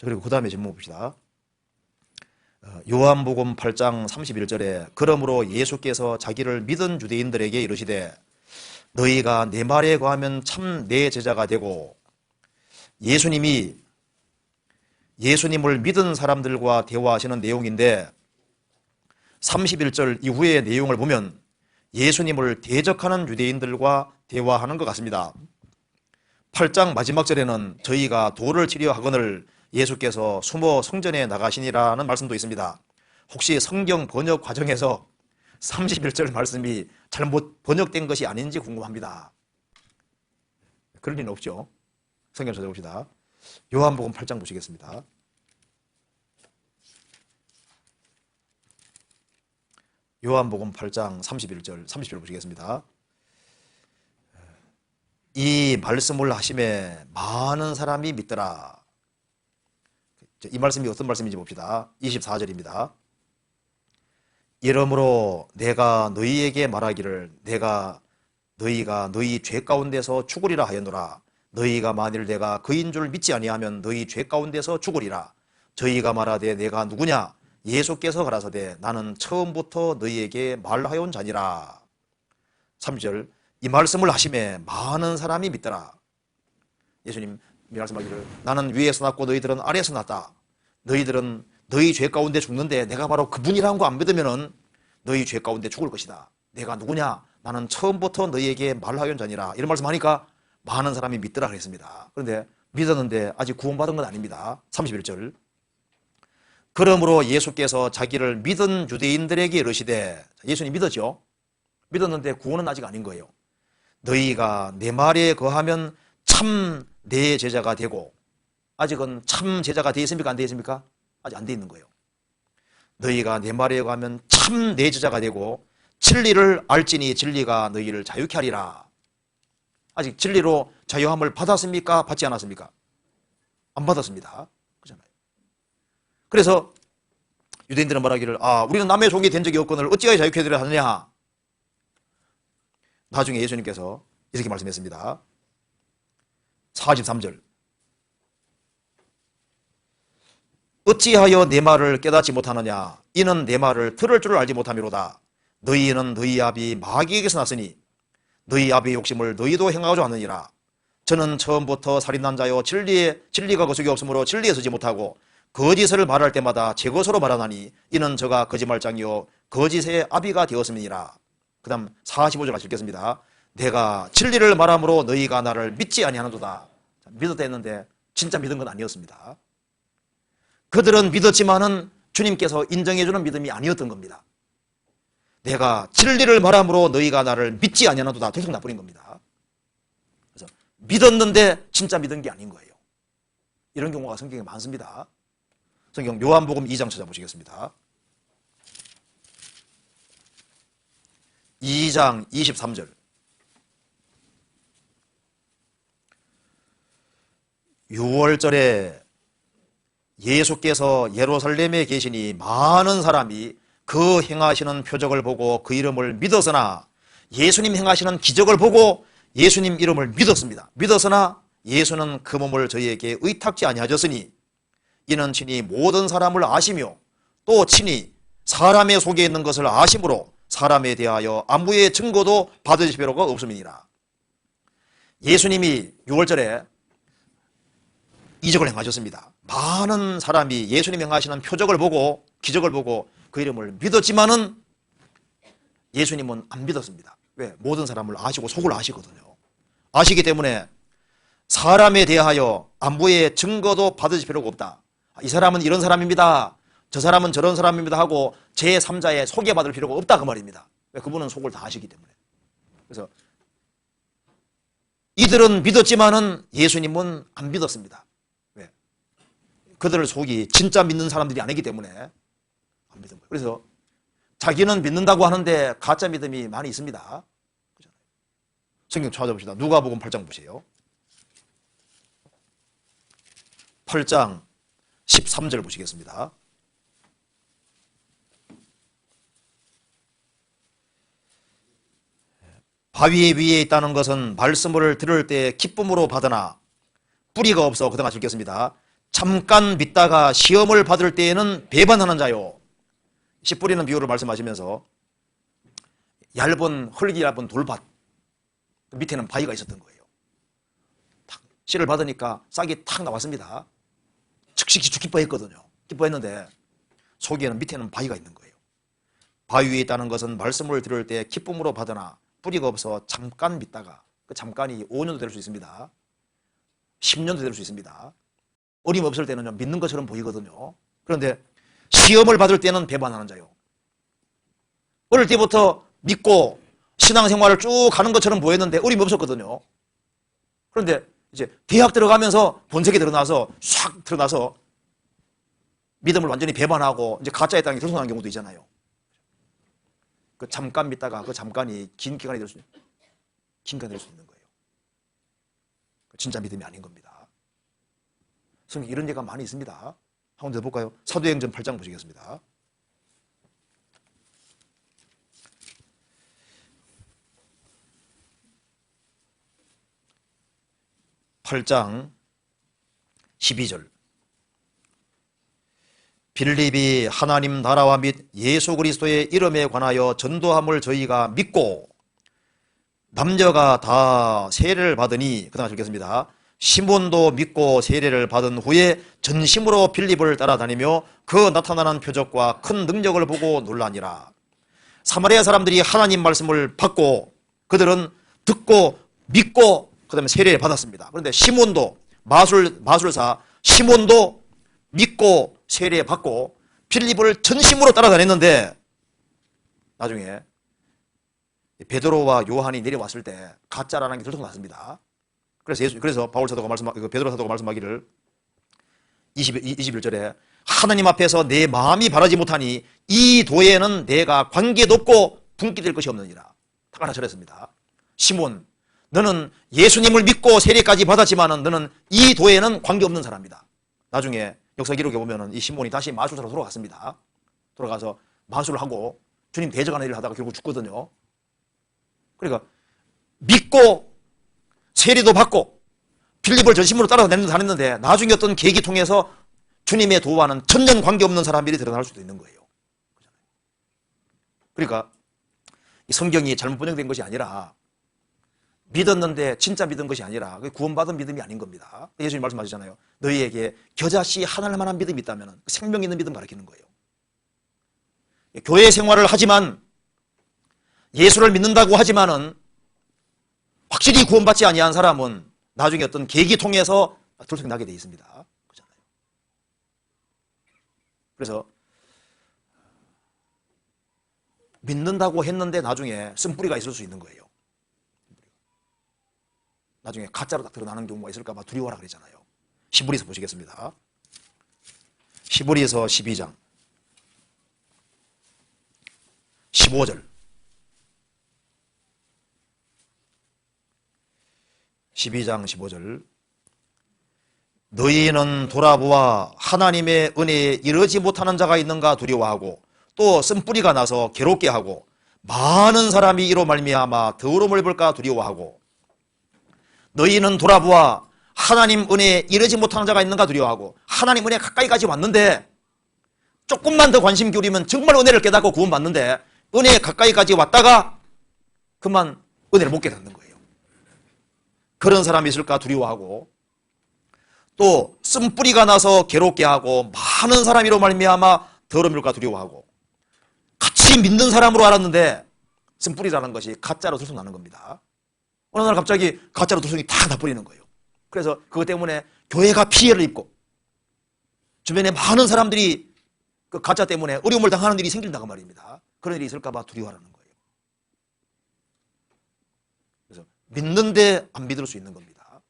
자, 그리고 그 다음에 질문 봅시다. 어, 요한복음 8장 31절에 그러므로 예수께서 자기를 믿은 유대인들에게 이르시되 너희가 내 말에 거하면 참 내 제자가 되고 예수님이 예수님을 믿은 사람들과 대화하시는 내용인데 31절 이후의 내용을 보면 예수님을 대적하는 유대인들과 대화하는 것 같습니다. 8장 마지막 절에는 저희가 돌을 치려 하거늘 예수께서 숨어 성전에 나가시니라는 말씀도 있습니다. 혹시 성경 번역 과정에서 31절 말씀이 잘못 번역된 것이 아닌지 궁금합니다. 그럴 리는 없죠. 성경 찾아봅시다. 요한복음 8장 보시겠습니다. 요한복음 8장 31절, 30절 보시겠습니다. 이 말씀을 하심에 많은 사람이 믿더라. 이 말씀이 어떤 말씀인지 봅시다. 24절입니다. 이러므로 내가 너희에게 말하기를 내가 너희가 너희 죄 가운데서 죽으리라 하였노라. 너희가 만일 내가 그인 줄 믿지 아니하면 너희 죄 가운데서 죽으리라. 저희가 말하되 내가 누구냐? 예수께서 가라사대 나는 처음부터 너희에게 말하여온 자니라. 3절 이 말씀을 하심에 많은 사람이 믿더라. 예수님 말씀하기를 나는 위에서 났고 너희들은 아래에서 났다. 너희들은 너희 죄 가운데 죽는데 내가 바로 그분이라는 거 안 믿으면은 너희 죄 가운데 죽을 것이다. 내가 누구냐? 나는 처음부터 너희에게 말하여온 자니라. 이런 말씀하니까 많은 사람이 믿더라 그랬습니다. 그런데 믿었는데 아직 구원받은 건 아닙니다. 31절 그러므로 예수께서 자기를 믿은 유대인들에게 이르시되 예수님 믿었죠? 믿었는데 구원은 아직 아닌 거예요. 너희가 내 말에 거하면 참 내 제자가 되고 아직은 참 제자가 되어 있습니까? 안 되어 있습니까? 아직 안 되어 있는 거예요. 너희가 내 말에 거하면 참 내 제자가 되고 진리를 알지니 진리가 너희를 자유케 하리라. 아직 진리로 자유함을 받았습니까? 받지 않았습니까? 안 받았습니다. 그잖아요. 그래서 유대인들은 말하기를 아 우리는 남의 종이 된 적이 없거늘 어찌하여 자유케 되려 하느냐 나중에 예수님께서 이렇게 말씀했습니다. 43절. 어찌하여 내 말을 깨닫지 못하느냐? 이는 내 말을 들을 줄을 알지 못함이로다. 너희는 너희 아비 마귀에게서 났으니 너희 아비의 욕심을 너희도 행하고자 하느니라. 저는 처음부터 살인난 자요 진리에 진리가 그 속에 없으므로 진리에 서지 못하고 거짓을 말할 때마다 제 것으로 말하나니 이는 저가 거짓말장이요 거짓의 아비가 되었음이니라. 그 다음 45절 같이 읽겠습니다 내가 진리를 말함으로 너희가 나를 믿지 아니하는도다. 믿었다 했는데 진짜 믿은 건 아니었습니다. 그들은 믿었지만은 주님께서 인정해주는 믿음이 아니었던 겁니다. 내가 진리를 말함으로 너희가 나를 믿지 아니하는도다. 계속 나버린 겁니다. 그래서 믿었는데 진짜 믿은 게 아닌 거예요. 이런 경우가 성경에 많습니다. 성경 요한복음 2장 찾아보시겠습니다. 2장 23절 유월절에 예수께서 예루살렘에 계시니 많은 사람이 그 행하시는 표적을 보고 그 이름을 믿었으나 예수님 행하시는 기적을 보고 예수님 이름을 믿었습니다. 믿었으나 예수는 그 몸을 저희에게 의탁지 아니하셨으니 이는 친히 모든 사람을 아시며 또 친히 사람의 속에 있는 것을 아심으로 사람에 대하여 아무의 증거도 받으실 필요가 없음이니라. 예수님이 6월절에 이적을 행하셨습니다. 많은 사람이 예수님 행하시는 표적을 보고 기적을 보고 그 이름을 믿었지만은 예수님은 안 믿었습니다. 왜? 모든 사람을 아시고 속을 아시거든요. 아시기 때문에 사람에 대하여 안부의 증거도 받으실 필요가 없다. 이 사람은 이런 사람입니다. 저 사람은 저런 사람입니다 하고 제3자의 소개받을 필요가 없다 그 말입니다. 왜? 그분은 속을 다 아시기 때문에. 그래서 이들은 믿었지만은 예수님은 안 믿었습니다. 왜? 그들 속이 진짜 믿는 사람들이 아니기 때문에 안 믿은 거예요. 그래서 자기는 믿는다고 하는데 가짜 믿음이 많이 있습니다. 성경 찾아봅시다. 누가복음 8장 보세요. 8장 13절 보시겠습니다. 바위 위에 있다는 것은 말씀을 들을 때 기쁨으로 받으나 뿌리가 없어 그동안 읽겠습니다. 잠깐 믿다가 시험을 받을 때에는 배반하는 자요. 씨 뿌리는 비유를 말씀하시면서 얇은 흙이 얇은 돌밭 그 밑에는 바위가 있었던 거예요. 탁 씨를 받으니까 싹이 탁 나왔습니다. 즉시 기뻐했거든요. 기뻐했는데 속에는 밑에는 바위가 있는 거예요. 바위 위에 있다는 것은 말씀을 들을 때 기쁨으로 받으나 뿌리가 없어 잠깐 믿다가 그 잠깐이 5년도 될 수 있습니다. 10년도 될 수 있습니다. 어림 없을 때는 좀 믿는 것처럼 보이거든요. 그런데 시험을 받을 때는 배반하는 자요. 어릴 때부터 믿고 신앙생활을 쭉 가는 것처럼 보였는데 어림없었거든요. 그런데 이제 대학 들어가면서 본색이 드러나서 싹 드러나서 믿음을 완전히 배반하고 이제 가짜에 땅에 들통난 경우도 있잖아요. 그 잠깐 믿다가 그 잠깐이 긴 기간이 될 수, 긴 기간이 될 수 있는 거예요. 진짜 믿음이 아닌 겁니다. 성경 이런 예가 많이 있습니다. 한번 더 볼까요? 사도행전 8장 보시겠습니다. 8장 12절 빌립이 하나님 나라와 및 예수 그리스도의 이름에 관하여 전도함을 저희가 믿고 남녀가 다 세례를 받으니 그다음 읽겠습니다. 시몬도 믿고 세례를 받은 후에 전심으로 빌립을 따라다니며 그 나타나는 표적과 큰 능력을 보고 놀라니라. 사마리아 사람들이 하나님 말씀을 받고 그들은 듣고 믿고 그다음에 세례를 받았습니다. 그런데 시몬도 마술 마술사 시몬도 믿고 세례 받고 필립을 전심으로 따라다녔는데 나중에 베드로와 요한이 내려왔을 때 가짜라는 게 들통났습니다. 그래서 예수 그래서 바울 사도가 말씀 그 베드로 사도가 말씀하기를 20, 21절에 하나님 앞에서 내 마음이 바라지 못하니 이 도에는 내가 관계도 없고 분기될 것이 없느니라. 딱 하나 절했습니다. 시몬 너는 예수님을 믿고 세례까지 받았지만은 너는 이 도에는 관계없는 사람이다. 나중에 역사 기록에 보면은 이 시몬이 다시 마술사로 돌아갔습니다. 돌아가서 마술을 하고 주님 대적하는 일을 하다가 결국 죽거든요. 그러니까 믿고 세례도 받고 필립을 전심으로 따라다녔는데 나중에 어떤 계기 통해서 주님의 도와는 전혀 관계없는 사람들이 드러날 수도 있는 거예요. 그러니까 이 성경이 잘못 번역된 것이 아니라 믿었는데 진짜 믿은 것이 아니라 구원받은 믿음이 아닌 겁니다. 예수님 말씀하시잖아요. 너희에게 겨자씨 하나만한 믿음이 있다면 생명 있는 믿음 가르치는 거예요. 교회 생활을 하지만 예수를 믿는다고 하지만은 확실히 구원받지 아니한 사람은 나중에 어떤 계기 통해서 들통이 나게 돼 있습니다. 그렇잖아요. 그래서 믿는다고 했는데 나중에 쓴뿌리가 있을 수 있는 거예요. 나중에 가짜로 딱 드러나는 경우가 있을까 봐 두려워라 그랬잖아요. 시부리서 보시겠습니다. 시부리서 12장 15절 12장 15절 너희는 돌아보아 하나님의 은혜에 이르지 못하는 자가 있는가 두려워하고 또 쓴뿌리가 나서 괴롭게 하고 많은 사람이 이로 말미암아 더러움을 볼까 두려워하고 너희는 돌아보아 하나님 은혜에 이르지 못하는 자가 있는가 두려워하고 하나님 은혜 가까이까지 왔는데 조금만 더 관심 기울이면 정말 은혜를 깨닫고 구원받는데 은혜에 가까이까지 왔다가 그만 은혜를 못 깨닫는 거예요. 그런 사람이 있을까 두려워하고 또 쓴뿌리가 나서 괴롭게 하고 많은 사람이로 말미암아 더러움일까 두려워하고 같이 믿는 사람으로 알았는데 쓴뿌리라는 것이 가짜로 들통나는 겁니다. 어느 날 갑자기 가짜로 들통이 다 나버리는 거예요. 그래서 그것 때문에 교회가 피해를 입고 주변에 많은 사람들이 그 가짜 때문에 어려움을 당하는 일이 생긴다고 말입니다. 그런 일이 있을까 봐 두려워하는 거예요. 그래서 믿는데 안 믿을 수 있는 겁니다.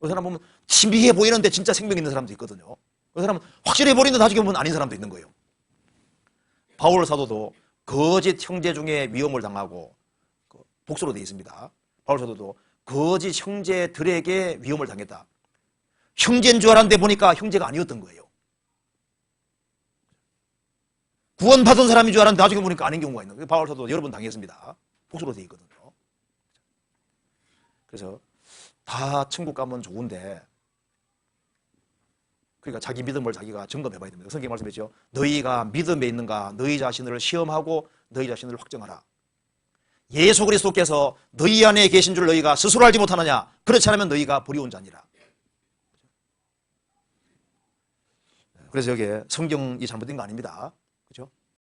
그 사람 보면 신비해 보이는데 진짜 생명 있는 사람도 있거든요. 그 사람은 확실해 보이는데 나중에 보면 아닌 사람도 있는 거예요. 바울 사도도 거짓 형제 중에 위험을 당하고 그 복수로 되어 있습니다. 바울 사도도 거짓 형제들에게 위험을 당했다. 형제인 줄 알았는데 보니까 형제가 아니었던 거예요. 구원받은 사람인 줄 알았는데 나중에 보니까 아닌 경우가 있는 거예요. 바울 사도 여러 번 당했습니다. 복수로 되어 있거든요. 그래서 다 천국 가면 좋은데 그러니까 자기 믿음을 자기가 점검해 봐야 됩니다. 성경 말씀했죠. 너희가 믿음에 있는가 너희 자신을 시험하고 너희 자신을 확정하라. 예수 그리스도께서 너희 안에 계신 줄 너희가 스스로 알지 못하느냐? 그렇지 않으면 너희가 불의운 자니라. 그래서 여기에 성경이 잘못된 거 아닙니다.